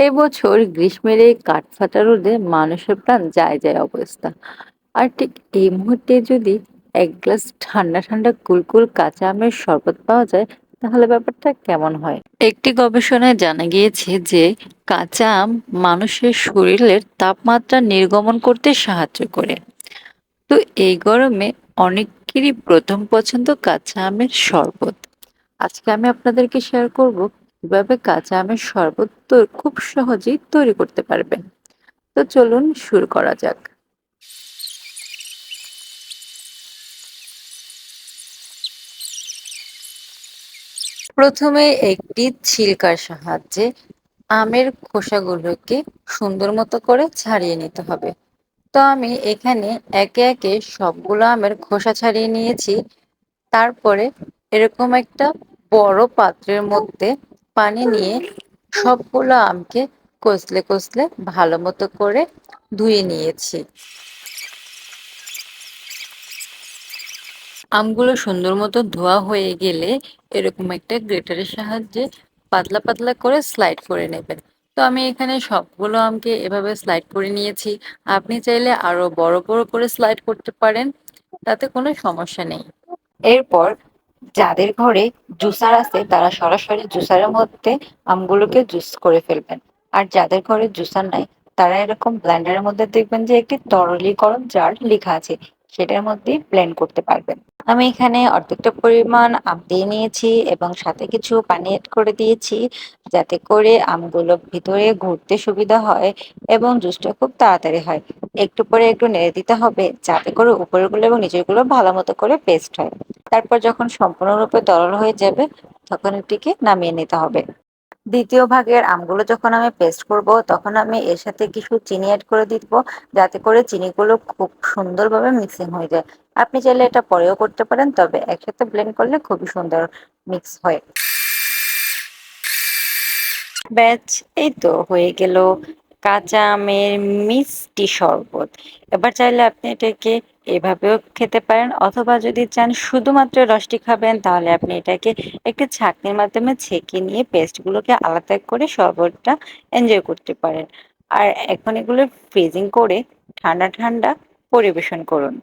এবছর গ্রীষ্মের এই কাঠফাটা রোদে মানুষের প্রাণ যায় যায় অবস্থা। আর ঠিক এই মুহূর্তে যদি এক গ্লাস ঠান্ডা ঠান্ডা কুলকুল কাঁচা আমের শরবত পাওয়া যায়, তাহলে ব্যাপারটা কেমন হয়? একটি গবেষণায় জানা গিয়েছে যে কাঁচা আম মানুষের শরীরের তাপমাত্রা নির্গমন করতে সাহায্য করে। তো এই গরমে অনেকেরই প্রথম পছন্দ কাঁচা আমের শরবত। আজকে আমি আপনাদেরকে শেয়ার করব কীভাবে কাঁচা আমের শরবত খুব সহজেই তৈরি করতে পারবেন তো চলুন শুরু করা যাক। প্রথমে একটি ছিলকার সাহায্যে আমের খোসাগুলোকে সুন্দর মতো করে ছাড়িয়ে নিতে হবে। তো আমি এখানে একে একে সবগুলো আমের খোসা ছাড়িয়ে নিয়েছি। তারপরে এরকম একটা বড় পাত্রের মধ্যে পানি নিয়ে সবগুলো আমকে কষলে কষলে ভালো মতো করে ধুয়ে নিয়েছি। আমগুলো সুন্দর মতো ধোয়া হয়ে গেলে এরকম একটা গ্রেটারের সাহায্যে পাতলা পাতলা করে স্লাইড করে নেবেন। তো আমি এখানে সবগুলো আমকে এভাবে স্লাইড করে নিয়েছি। আপনি চাইলে আরও বড় বড় করে স্লাইড করতে পারেন, তাতে কোনো সমস্যা নেই। এরপর যাদের ঘরে জুসার আছে, তারা সরাসরি জুসারের মধ্যে আমগুলোকে জুস করে ফেলবেন। আর যাদের ঘরে জুসার নাই, তারা এরকম ব্লেন্ডারের মধ্যে দেখবেন যে একটি তরলীকরণ জার লেখা আছে, সেটার মধ্যে ব্লেন্ড করতে পারবেন। আমি এখানে অর্ধেকটা পরিমাণ আম দিয়ে নিয়েছি এবং সাথে কিছু পানি এড করে দিয়েছি, যাতে করে আমগুলো ভিতরে ঘুরতে সুবিধা হয় এবং জুসটা খুব তাড়াতাড়ি হয়। একটু পরে একটু নেড়ে দিতে হবে, যাতে করে উপরেরগুলো এবং নিচেরগুলো ভালো মতো করে পেস্ট হয়। তারপর যখন সম্পূর্ণরূপে তরল হয়ে যাবে, তখন এটিকে নামিয়ে নিতে হবে। দ্বিতীয় ভাগের আমগুলো যখন আমি পেস্ট করব, তখন আমি এর সাথে কিছু চিনি অ্যাড করে দিব, যাতে করে চিনিগুলো খুব সুন্দরভাবে মিক্সিং হয়ে যায়। আপনি চাইলে এটা পরেও করতে পারেন, তবে একসাথে ব্লেন্ড করলে খুবই সুন্দর মিক্স হয়। ব্যাচ এই তো হয়ে গেল কাঁচা আমের মিষ্টি শরবত। এবার চাইলে আপনি এটাকে এভাবেও খেতে পারেন অথবা যদি চান শুধুমাত্র রসটি খাবেন, তাহলে আপনি এটাকে একটি ছাঁকনির মাধ্যমে ছেঁকে নিয়ে পেস্টগুলোকে আলাদা করে শরবতটা এনজয় করতে পারেন। আর এখন এগুলো ফ্রিজিং করে ঠান্ডা ঠান্ডা পরিবেশন করুন।